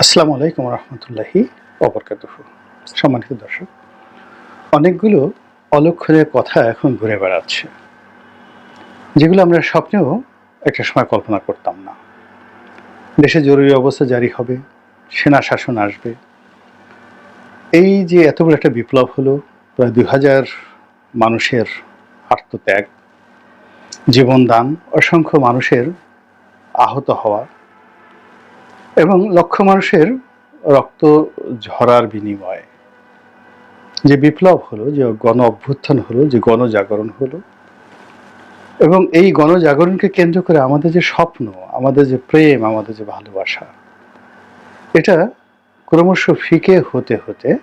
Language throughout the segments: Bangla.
আসসালামু আলাইকুম রহমতুল্লাহি অবরকাতুহ সম্মানিত দর্শক, অনেকগুলো অলক্ষণের কথা এখন ঘুরে বেড়াচ্ছে, যেগুলো আমরা স্বপ্নেও একটা সময় কল্পনা করতাম না। দেশে জরুরি অবস্থা জারি হবে, সেনা শাসন আসবে। এই যে এত বড় একটা বিপ্লব হলো, প্রায় দুই হাজার মানুষের আত্মত্যাগ, জীবনদান, অসংখ্য মানুষের আহত হওয়া এবং লক্ষ মানুষের রক্ত ঝরার বিনিময়ে। যে বিপ্লব হলো, যে গণ অভ্যুত্থান হলো, যে গণজাগরণ হলো, এবং এই গণজাগরণকে কেন্দ্র করে আমাদের যে স্বপ্ন, আমাদের যে প্রেম, আমাদের যে ভালোবাসা, এটা ক্রমশ ফিকে হতে হতে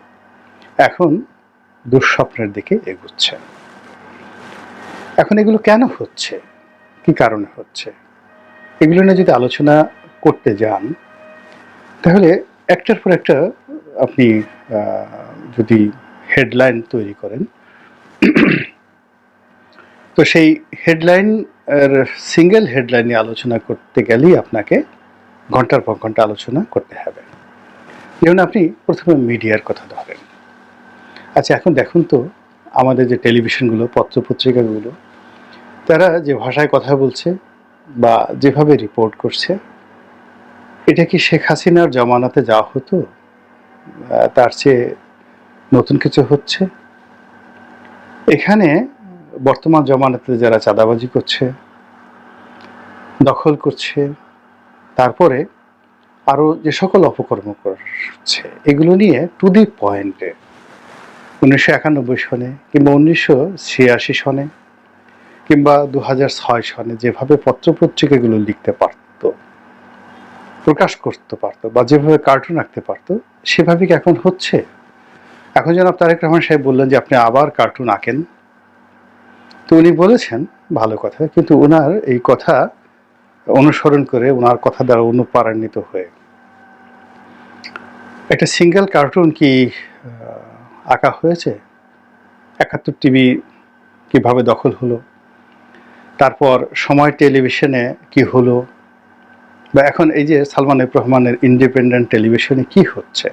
এখন দুঃস্বপ্নের দিকে এগুচ্ছে। এখন এগুলো কেন হচ্ছে? কি কারণে হচ্ছে? এগুলো নিয়ে যদি আলোচনা করতে যান তাহলে একটার পর একটা আপনি যদি হেডলাইন তৈরি করেন, তো সেই হেডলাইন সিঙ্গেল হেডলাইন নিয়ে আলোচনা করতে গেলেই আপনাকে ঘণ্টার পর ঘণ্টা আলোচনা করতে হবে। যেমন আপনি প্রথমে মিডিয়ার কথা ধরেন। আচ্ছা এখন দেখুন তো আমাদের যে টেলিভিশনগুলো, পত্রপত্রিকাগুলো, তারা যে ভাষায় কথা বলছে বা যেভাবে রিপোর্ট করছে এটা কি শেখ হাসিনার জমানাতে যাওয়া হতো? তার চেয়ে নতুন কিছু হচ্ছে? এখানে বর্তমান জমানাতে যারা চাঁদাবাজি করছে, দখল করছে, তারপরে আরও যে সকল অপকর্ম করছে, এগুলো নিয়ে টু দি পয়েন্টে উনিশশো একানব্বই সনে কিংবা উনিশশো ছিয়াশি সনে কিংবা দু হাজার ছয় সনে যেভাবে পত্রপত্রিকাগুলো লিখতে পারতো প্রকাশ করতে পারতো বা যেভাবে কার্টুন আঁকতে পারতো, সেভাবে কি এখন হচ্ছে? এখন যেন তারেক রহমান সাহেব বললেন যে, আপনি আবার কার্টুন আঁকেন। তো উনি বলেছেন, ভালো কথা, কিন্তু ওনার এই কথা অনুসরণ করে ওনার কথা দ্বারা অনুপ্রাণিত হয়ে। একটা সিঙ্গেল কার্টুন কি আঁকা হয়েছে? একাত্তর টিভি কীভাবে দখল হলো? তারপর সময় টেলিভিশনে কি হলো? বা এখন এই যে সালমান রহমানের ইন্ডিপেন্ডেন্ট টেলিভিশনে কি হচ্ছে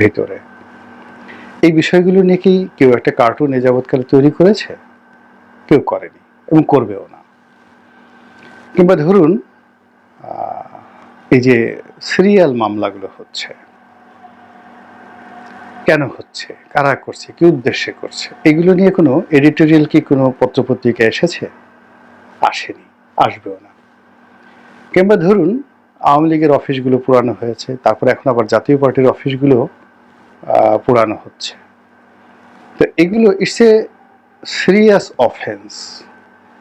ভেতরে? এই বিষয়গুলো নিয়ে কি কেউ একটা কার্টুন এ যাবৎকালে তৈরি করেছে? কেউ করেনি এবং করবেও না। কিংবা ধরুন এই যে সিরিয়াল মামলাগুলো হচ্ছে, কেন হচ্ছে, কারা করছে, কি উদ্দেশ্যে করছে, এগুলো নিয়ে কোনো এডিটোরিয়াল কি কোনো পত্রপত্রিকা এসেছে? আসেনি, আসবেও না। কিংবা ধরুন, আওয়ামী লীগের অফিসগুলো পুরানো হয়েছে, তারপর এখন আবার জাতীয় পার্টির অফিসগুলো পুরানো হচ্ছে। তো এগুলো ইটস এ সিরিয়াস অফেন্স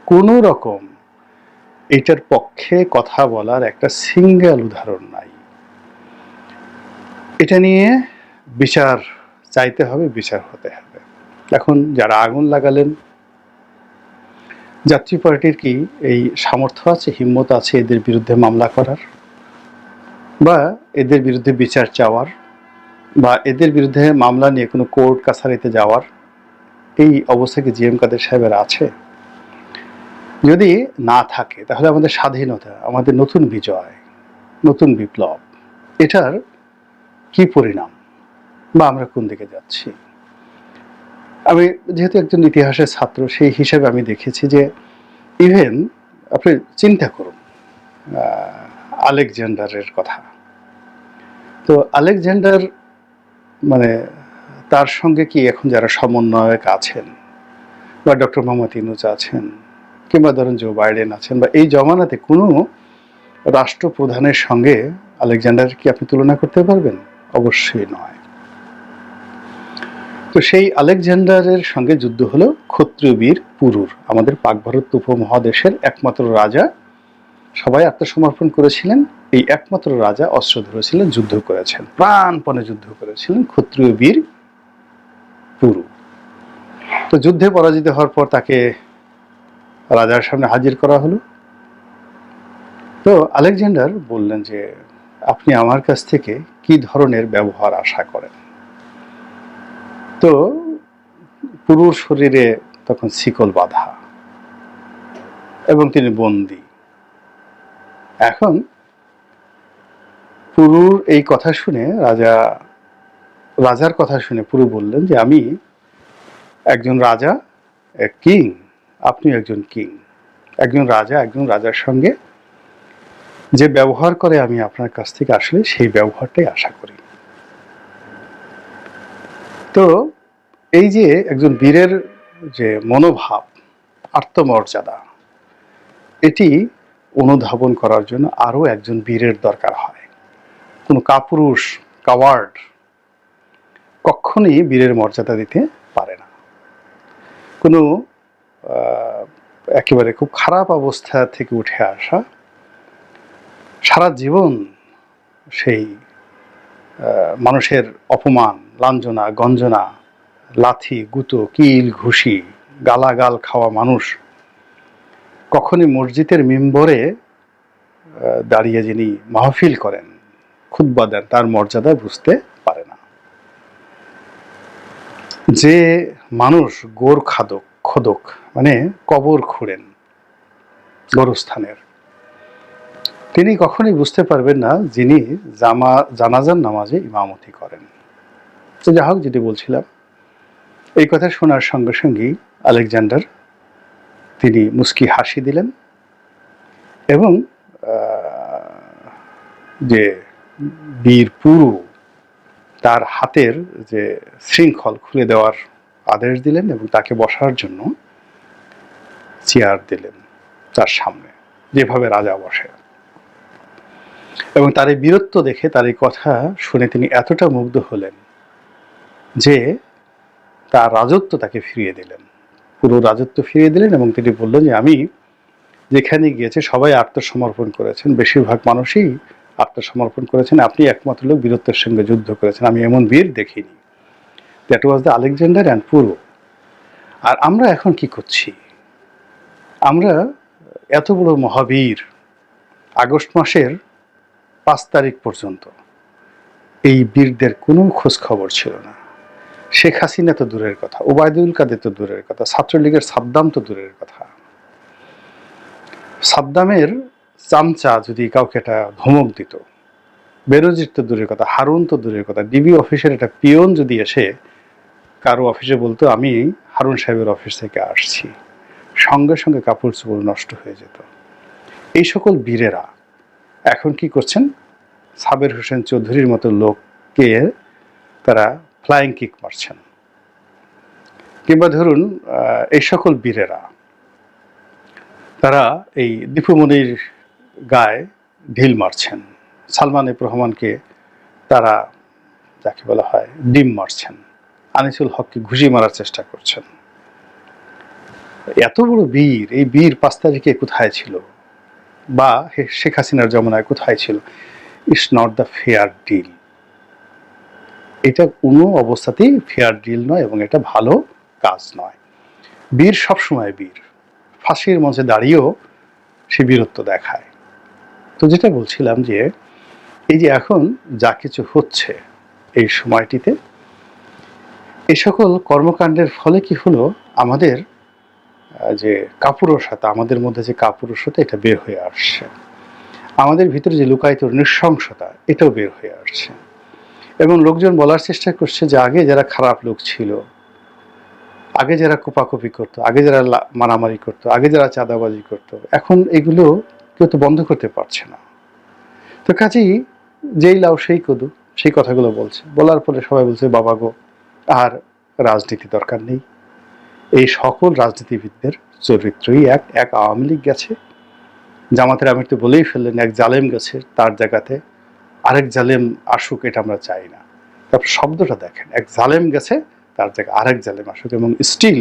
কোনো রকম এটার পক্ষে কথা বলার একটা সিঙ্গেল উদাহরণ নাই। এটা নিয়ে বিচার চাইতে হবে, বিচার হতে হবে। এখন যারা আগুন লাগালেন জাতীয় পার্টির কি এই সামর্থ্য আছে, হিম্মত আছে এদের বিরুদ্ধে মামলা করার? বা এদের বিরুদ্ধে বিচার চাওয়ার? বা এদের বিরুদ্ধে মামলা নিয়ে কোনো কোর্ট কাছারিতে যাওয়ার? এই অবস্থা কি জিএম কাদের সাহেবের আছে? যদি না থাকে, তাহলে আমাদের স্বাধীনতা, আমাদের নতুন বিজয়, নতুন বিপ্লব, এটার কি পরিণাম? বা আমরা কোন দিকে যাচ্ছি? আমি যেহেতু একজন ইতিহাসের ছাত্র, সেই হিসেবে আমি দেখেছি যে ইভেন আপনি চিন্তা করুন আলেকজান্ডারের কথা। তো আলেকজান্ডার মানে তার সঙ্গে কি এখন যারা সমন্বয়ক আছেন বা ডক্টর মোহাম্মদ ইনুজ আছেন কিংবা ধরুন জো বাইডেন আছেন বা এই জমানাতে কোনো রাষ্ট্রপ্রধানের সঙ্গে আলেকজান্ডার কি আপনি তুলনা করতে পারবেন? অবশ্যই নয়। তো সেই আলেকজান্ডারের সঙ্গে যুদ্ধ হলো ক্ষত্রিয় বীর পুরুর, আমাদের পাক ভারত উপমহাদেশের একমাত্র রাজা। সবাই আত্মসমর্পণ করেছিলেন। এই একমাত্র রাজা অস্ত্র ধরেছিলেন যুদ্ধ করেছেন। প্রাণপণে যুদ্ধ করেছিলেন ক্ষত্রিয় বীর পুরু। তো যুদ্ধে পরাজিত হওয়ার পর তাকে রাজার সামনে হাজির করা হলো। তো আলেকজান্ডার বললেন যে, আপনি আমার কাছ থেকে কি ধরনের ব্যবহার আশা করেন? তো পুরুর শরীরে তখন শিকল বাঁধা এবং তিনি বন্দী। এখন পুরুর এই কথা শুনে রাজা, রাজার কথা শুনে পুরু বললেন যে, আমি একজন রাজা কিং আপনি একজন কিং। একজন রাজা, একজন রাজার সঙ্গে যে ব্যবহার করে আমি আপনার কাছ থেকে আসলে সেই ব্যবহারটাই আশা করি। তো এই যে একজন বীরের যে মনোভাব, আত্মমর্যাদা, এটি অনুধাবন করার জন্য আরও একজন বীরের দরকার হয়। কোনো কাপুরুষ, কাওয়ার্ড কখনই বীরের মর্যাদা দিতে পারে না। কোনো একেবারে খুব খারাপ অবস্থা থেকে উঠে আসা সারা জীবন সেই মানুষের অপমান লাঞ্ছনা গঞ্জনা, লাথি, গুতো, কিল, ঘুষি, গালাগাল খাওয়া মানুষ। কখনই মসজিদের মিম্বরে দাঁড়িয়ে যিনি মাহফিল করেন খুদ্া দেন, তার মর্যাদা বুঝতে পারে না। যে মানুষ গোর খাদক, খোদক মানে কবর খুঁড়েন, গোরস্থানের, তিনি কখনোই বুঝতে পারবেন না যিনি জামা, জানাজার নামাজে ইমামতি করেন। তো যা হোক, যেটি বলছিলাম, এই কথা শোনার সঙ্গে সঙ্গেই আলেকজান্ডার, তিনি মুস্কি হাসি দিলেন এবং যে বীর পুরু, তার হাতের যে শৃঙ্খল খুলে দেওয়ার আদেশ দিলেন এবং তাকে বসার জন্য চেয়ার দিলেন তার সামনে, যেভাবে রাজা বসে। এবং তার এই বীরত্ব দেখে তার এই কথা শুনে তিনি এতটা মুগ্ধ হলেন যে তার রাজত্ব তাকে ফিরিয়ে দিলেন। পুরো রাজত্ব ফিরিয়ে দিলেন এবং তিনি বললেন যে, আমি যেখানে গিয়েছে সবাই আত্মসমর্পণ করেছেন। বেশিরভাগ মানুষই আত্মসমর্পণ করেছেন। আপনি একমাত্র লোক বীরত্বের সঙ্গে যুদ্ধ করেছেন। আমি এমন বীর দেখিনি। That was the Alexander and পুরো আর আমরা এখন কি করছি? আমরা এত বড় মহাবীর আগস্ট মাসের পাঁচ তারিখ পর্যন্ত এই বীরদের কোনো খোঁজ খবর ছিল না। শেখ হাসিনা তো দূরের কথা, ওবায়দুল কাদের তো দূরের কথা, ছাত্রলীগের সাদ্দাম তো দূরের কথা। সাদ্দামের চামচা যদি কাউকে একটা ধমক দিত বেরোজির তো দূরের কথা, হারুন তো দূরের কথা, ডিবি অফিসের একটা পিয়ন যদি এসে কারও অফিসে বলতো, আমি হারুন সাহেবের অফিস থেকে আসছি। সঙ্গে সঙ্গে কাপড় চোপড় নষ্ট হয়ে যেত। এই সকল বীরেরা এখন কি করছেন? সাবের হোসেন চৌধুরীর মতো লোককে তারা ফ্লাইং কিক মারছেন। কিংবা ধরুন এই সকল বীরেরা, তারা এই দীপুমণির গায়ে ঢিল মারছেন। সালমান এফ রহমানকে তারা যাকে বলা হয় ডিম মারছেন। আনিসুল হককে ঘুষি মারার চেষ্টা করছেন। এত বড় বীর, এই বীর পাঁচ তারিখে কোথায় ছিল? বা শেখ হাসিনার জমানায় কোথায় ছিল? It's not the fair deal এটা কোনো অবস্থাতেই ফেয়ার ডিল নয় এবং এটা ভালো কাজ নয়। বীর সবসময় বীর। ফাঁসির মঞ্চে দাঁড়িয়েও সে বীরত্ব দেখায়। তো যেটা বলছিলাম যে, এই যে এখন যা কিছু হচ্ছে এই সময়টিতে, এ সকল কর্মকাণ্ডের ফলে কি হলো? আমাদের যে কাপুরুষতা, আমাদের মধ্যে যে কাপুরুষতা, এটা বের হয়ে আসছে। আমাদের ভিতরে যে লুকায়িত নৃশংসতা, এটাও বের হয়ে আসছে। এবং লোকজন বলার চেষ্টা করছে যে আগে যারা খারাপ লোক ছিল, আগে যারা কোপাকুপি করতো, আগে যারা মারামারি করতো, আগে যারা চাঁদাবাজি করতো, এখন এগুলো কেউ তো বন্ধ করতে পারছে না। তো কাজেই যেই লাউ সেই কদু, সেই কথাগুলো বলছে। বলার পরে সবাই বলছে, বাবা গো, আর রাজনীতি দরকার নেই। এই সকল রাজনীতিবিদদের চরিত্রই এক এক আওয়ামী লীগ গেছে। জামাতের আমির তো বলেই ফেললেন, এক জালেম গেছে তার জায়গাতে। আরেক জালেম আসুক, এটা আমরা চাই না। তারপর শব্দটা দেখেন, এক জালেম গেছে, তার জায়গায় আরেক জালেম আসুক এবং স্টিল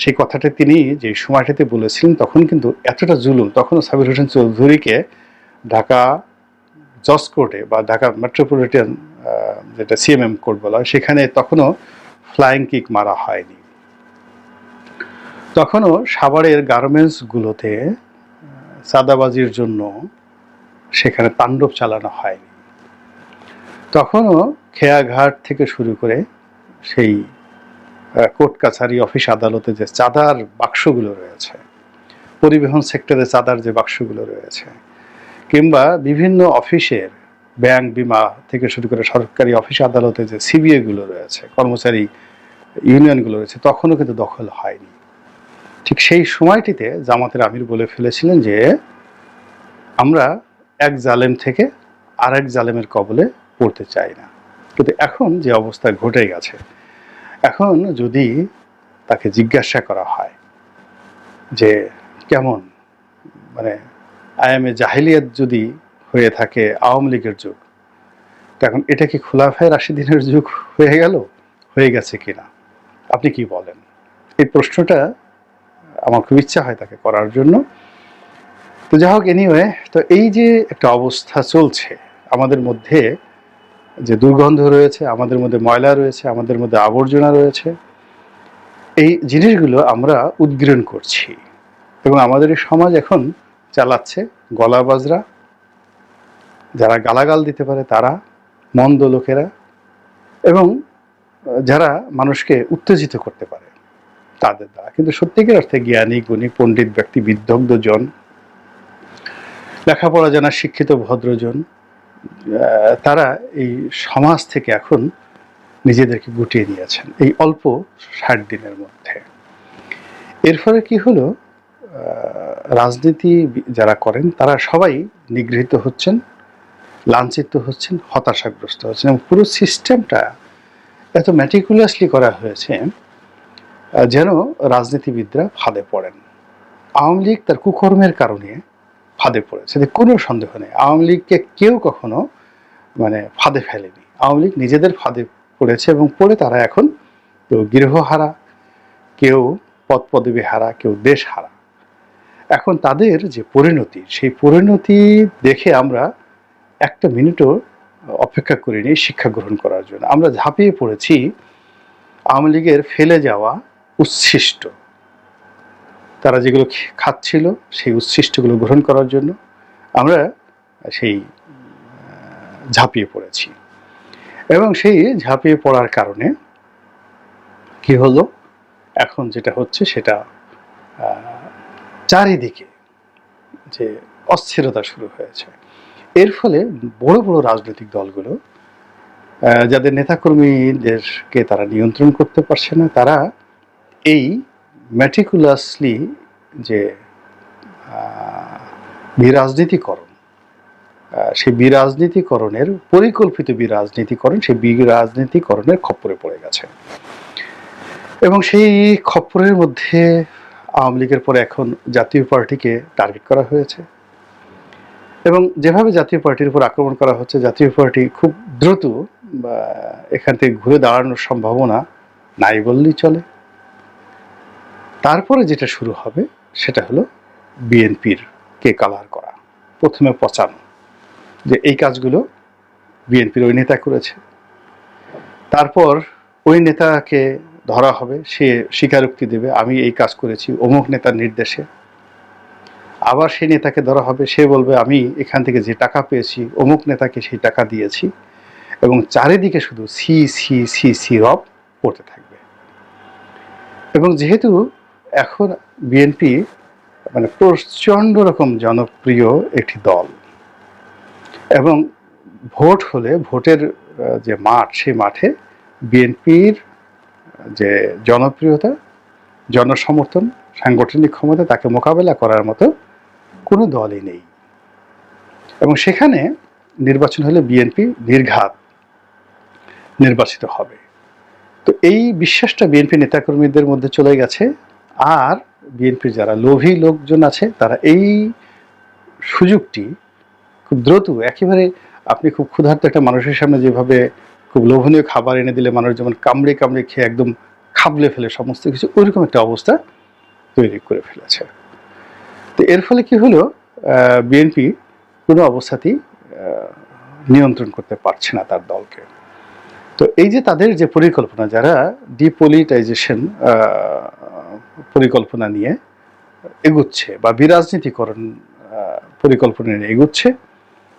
সেই কথাটা তিনি যে সময়টাতে বলেছিলেন, তখন কিন্তু এতটা জুলুম। তখনও সাবির হোসেন চৌধুরীকে ঢাকা জজ কোর্টে বা ঢাকা মেট্রোপলিটন যেটা সিএমএম কোর্ট বলা হয়, সেখানে তখনও ফ্লাইং কিক মারা হয়নি। তখনও সাভারের গার্মেন্টসগুলোতে চাঁদাবাজির জন্য সেখানে তাণ্ডব চালানো হয়নি। তখনও খেয়াঘাট থেকে শুরু করে সেই কোর্ট কাছারি অফিস আদালতে যে চাঁদার বাক্সগুলো রয়েছে, পরিবহন সেক্টরে চাঁদার যে বাক্সগুলো রয়েছে, কিংবা বিভিন্ন অফিসের ব্যাংক বিমা থেকে শুরু করে সরকারি অফিস আদালতে যে সিবিএ গুলো রয়েছে, কর্মচারী ইউনিয়নগুলো রয়েছে, তখনও কিন্তু দখল হয়নি। ঠিক সেই সময়টিতে জামাতের আমির বলে ফেলেছিলেন যে, আমরা এক জালেম থেকে আর এক জালেমের কবলে পড়তে চাই না। কিন্তু এখন যে অবস্থা ঘটে গেছে, এখন যদি তাকে জিজ্ঞাসা করা হয় যে কেমন মানে আয়ামে জাহিলিয়াত যদি হয়ে থাকে আওয়ামী লীগের যুগ এখন এটা কি খোলাফায় রাশিদিনের যুগ হয়ে গেল, হয়ে গেছে কিনা আপনি কি বলেন? এই প্রশ্নটা আমার খুব ইচ্ছা হয় তাকে করার জন্য। তো যাই হোক এনিওয়ে তো এই যে একটা অবস্থা চলছে আমাদের মধ্যে যে দুর্গন্ধ রয়েছে, আমাদের মধ্যে ময়লা রয়েছে, আমাদের মধ্যে আবর্জনা রয়েছে, এই জিনিসগুলো আমরা উদ্গীরণ করছি। এবং আমাদের এই সমাজ এখন চালাচ্ছে গলা বাজরা যারা গালাগাল দিতে পারে তারা, মন্দ লোকেরা, এবং যারা মানুষকে উত্তেজিত করতে পারে তাদের দ্বারা। কিন্তু সত্যিকার অর্থে জ্ঞানী, গুণী, পণ্ডিত ব্যক্তি বিদগ্ধ জন লেখাপড়া জানা, শিক্ষিত, ভদ্রজন তারা এই সমাজ থেকে এখন নিজেদেরকে গুটিয়ে নিয়েছেন, এই অল্প ষাট দিনের মধ্যে। এর ফলে কি হলো? রাজনীতি যারা করেন, তারা সবাই নিগৃহীত হচ্ছেন, লাঞ্ছিত হচ্ছেন, হতাশাগ্রস্ত হচ্ছেন এবং পুরো সিস্টেমটা এত ম্যাটিকুলাসলি করা হয়েছে যেন রাজনীতিবিদরা ফাঁদে পড়েন। আওয়ামী লীগ তার কুকর্মের কারণে ফাঁদে পড়েছে এতে কোনো সন্দেহ নেই। আওয়ামী লীগকে কেউ কখনো মানে ফাঁদে ফেলেনি। আওয়ামী লীগ নিজেদের ফাঁদে পড়েছে এবং পড়ে তারা এখন কেউ গৃহহারা, কেউ পদ পদবী হারা কেউ দেশ হারা এখন তাদের যে পরিণতি, সেই পরিণতি দেখে আমরা একটা মিনিটও অপেক্ষা করিনি শিক্ষা গ্রহণ করার জন্য। আমরা ঝাঁপিয়ে পড়েছি আওয়ামী লীগের ফেলে যাওয়া উচ্ছিষ্ট তারা যেগুলো খাচ্ছিল, সেই উচ্ছিষ্টগুলো গ্রহণ করার জন্য আমরা সেই ঝাঁপিয়ে পড়েছি। এবং সেই ঝাঁপিয়ে পড়ার কারণে কি হলো? এখন যেটা হচ্ছে সেটা চারিদিকে যে অস্থিরতা শুরু হয়েছে। এর ফলে বড় বড় রাজনৈতিক দলগুলো যাদের নেতাকর্মীদেরকে তারা নিয়ন্ত্রণ করতে পারছে না, তারা এই ম্যাটিকুলাসলি যে বিরাজনীতিকরণ সেই বিরাজনীতিকরণের, পরিকল্পিত বিরাজনীতিকরণ সেই বিরাজনীতিকরণের খপ্পরে পড়ে গেছে। এবং সেই খপ্পরের মধ্যে আওয়ামী লীগের পরে এখন জাতীয় পার্টিকে টার্গেট করা হয়েছে। এবং যেভাবে জাতীয় পার্টির উপর আক্রমণ করা হচ্ছে, জাতীয় পার্টি খুব দ্রুত এখান থেকে ঘুরে দাঁড়ানোর সম্ভাবনা নাই বললেই চলে। তারপরে যেটা শুরু হবে, সেটা হলো বিএনপির কে কালার করা। প্রথমে পচানো, যে এই কাজগুলো বিএনপির ওই নেতা করেছে। তারপর ওই নেতাকে ধরা হবে, সে স্বীকারোক্তি দেবে, আমি এই কাজ করেছি, অমুক নেতার নির্দেশে। আবার সেই নেতাকে ধরা হবে, সে বলবে, আমি এখান থেকে যে টাকা পেয়েছি, অমুক নেতাকে সেই টাকা দিয়েছি। এবং চারিদিকে শুধু সি সি সি সি, রব পড়তে থাকবে। এবং যেহেতু এখন বিএনপি মানে প্রচণ্ড রকম জনপ্রিয় একটি দল। এবং ভোট হলে, ভোটের যে মাঠ, সেই মাঠে বিএনপির যে জনপ্রিয়তা, জনসমর্থন, সাংগঠনিক ক্ষমতা, তাকে মোকাবেলা করার মতো কোনো দলই নেই। এবং সেখানে নির্বাচন হলে বিএনপি নির্ঘাত নির্বাচিত হবে। তো এই বিশ্বাসটা বিএনপি নেতাকর্মীদের মধ্যে চলে গেছে। আর বিএনপির যারা লোভী লোকজন আছে, তারা এই সুযোগটি খুব দ্রুত, একেবারে আপনি খুব ক্ষুধার্ত একটা মানুষের সামনে যেভাবে খুব লোভনীয় খাবার এনে দিলে মানুষ যেমন কামড়ে কামড়ে খেয়ে একদম খাবলে ফেলে, সমস্ত কিছু ওইরকম একটা অবস্থা তৈরি করে ফেলেছে। তো এর ফলে কি হলো? বিএনপি কোনো অবস্থাতেই নিয়ন্ত্রণ করতে পারছে না তার দলকে। তো এই যে তাদের যে পরিকল্পনা, যারা ডিপলিটাইজেশন পরিকল্পনা নিয়ে এগুচ্ছে বা বিরাজনীতিকরণ পরিকল্পনা নিয়ে এগুচ্ছে,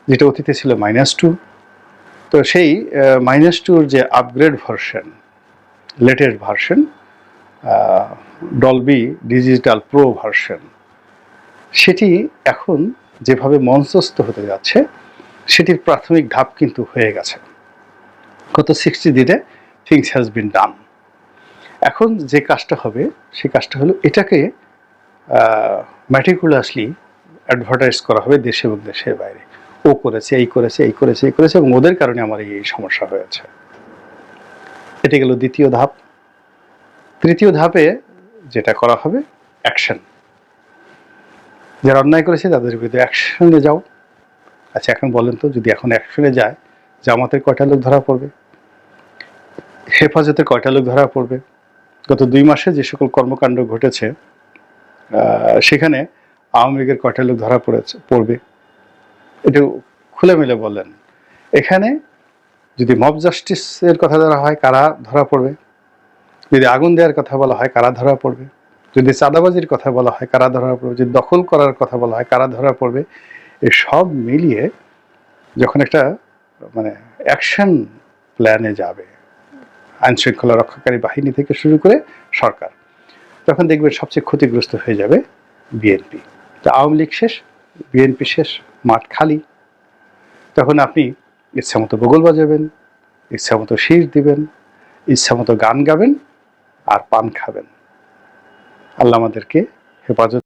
যেটা অতীতে ছিল মাইনাস টু তো সেই মাইনাস টুর যে upgrade version latest version Dolby digital pro version সেটি এখন যেভাবে মঞ্চস্থ হতে যাচ্ছে, সেটির প্রাথমিক ধাপ কিন্তু হয়ে গেছে। গত সিক্সটি দিনে থিংস হ্যাজ বিন ডান এখন যে কাজটা হবে সেই কাজটা হলো এটাকে ম্যাটিকুলাসলি অ্যাডভার্টাইজ করা হবে দেশে এবং দেশের বাইরে। ও করেছে, এই করেছে এই করেছে এই করেছে এবং ওদের কারণে আমার এই সমস্যা হয়েছে। এটি গেল দ্বিতীয় ধাপ। তৃতীয় ধাপে যেটা করা হবে অ্যাকশন যারা অন্যায় করেছে, তাদের বিরুদ্ধে অ্যাকশনে যাও। আচ্ছা এখন বলেন তো, যদি এখন অ্যাকশনে যায়, জামাতের কয়টা লোক ধরা পড়বে? হেফাজতের কয়টা লোক ধরা পড়বে? গত দুই মাসে যে সকল কর্মকাণ্ড ঘটেছে সেখানে আওয়ামী লীগের কয়টা লোক ধরা পড়েছে, পড়বে। একটু খুলে মিলে বললেন এখানে যদি মব জাস্টিসের কথা ধরা হয়, কারা ধরা পড়বে? যদি আগুন দেওয়ার কথা বলা হয়, কারা ধরা পড়বে? যদি চাঁদাবাজির কথা বলা হয়, কারা ধরা পড়বে? যদি দখল করার কথা বলা হয়, কারা ধরা পড়বে? এই সব মিলিয়ে যখন একটা মানে অ্যাকশন প্ল্যানে যাবে আইন শৃঙ্খলা রক্ষাকারী বাহিনী থেকে শুরু করে সরকার। তখন দেখবেন সবচেয়ে ক্ষতিগ্রস্ত হয়ে যাবে বিএনপি। তো আওয়ামী লীগ শেষ, বিএনপি শেষ, মাঠ খালি। তখন আপনি ইচ্ছা মতো বগল বাজাবেন, ইচ্ছা মতো শীষ দিবেন, ইচ্ছা মতো গান গাবেন আর পান খাবেন। আল্লাহ আমাদেরকে হেফাজত